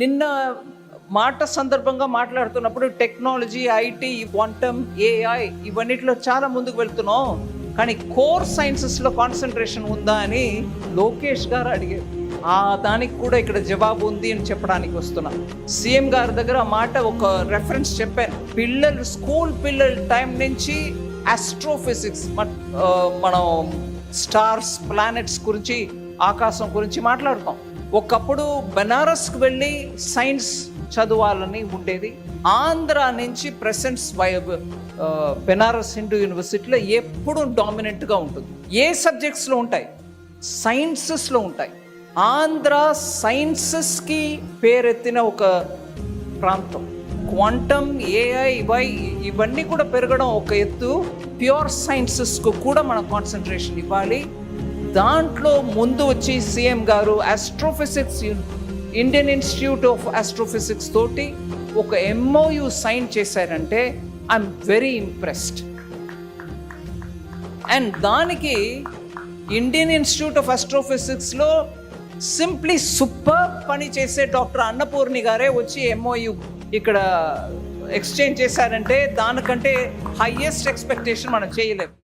నిన్న మాట సందర్భంగా మాట్లాడుతున్నప్పుడు టెక్నాలజీ ఐటీ క్వాంటమ్ ఏఐ ఇవన్నిటిలో చాలా ముందుకు వెళ్తున్నాం. కానీ కోర్ సైన్సెస్లో కాన్సన్ట్రేషన్ ఉందా అని లోకేష్ గారు అడిగారు. ఆ దానికి కూడా ఇక్కడ జవాబు ఉంది అని చెప్పడానికి వస్తున్నా. సీఎం గారి దగ్గర ఆ మాట ఒక రెఫరెన్స్ చెప్పాను. పిల్లలు స్కూల్ పిల్లల టైం నుంచి ఆస్ట్రోఫిజిక్స్ మనం స్టార్స్ ప్లానెట్స్ గురించి ఆకాశం గురించి మాట్లాడతాం. ఒకప్పుడు బెనారస్కి వెళ్ళి సైన్స్ చదవాలని ఉండేది. ఆంధ్ర నుంచి ప్రెసెంట్స్ బెనారస్ హిందూ యూనివర్సిటీలో ఎప్పుడు డామినెంట్గా ఉంటుంది. ఏ సబ్జెక్ట్స్లో ఉంటాయి? సైన్సెస్లో ఉంటాయి. ఆంధ్ర సైన్సెస్కి పేరెత్తిన ఒక ప్రాంతం. క్వాంటమ్ ఏఐ వై ఇవన్నీ కూడా పెరగడం ఒక ఎత్తు. ప్యూర్ సైన్సెస్కు కూడా మనం కాన్సన్ట్రేషన్ ఇవ్వాలి. దాంట్లో ముందు వచ్చి సీఎం గారు astrophysics Indian Institute of Astrophysics తోటి ఒక ఎంఓయు సైన్ చేశారంటే ఐఎమ్ వెరీ ఇంప్రెస్డ్ అండ్ దానికి ఇండియన్ ఇన్స్టిట్యూట్ ఆఫ్ ఆస్ట్రోఫిజిక్స్లో సింప్లీ సూపర్ పని చేసే డాక్టర్ అన్నపూర్ణి గారే వచ్చి ఎంఓయు ఇక్కడ ఎక్స్చేంజ్ చేశారంటే దానికంటే హయ్యెస్ట్ ఎక్స్పెక్టేషన్ మనం చేయలేము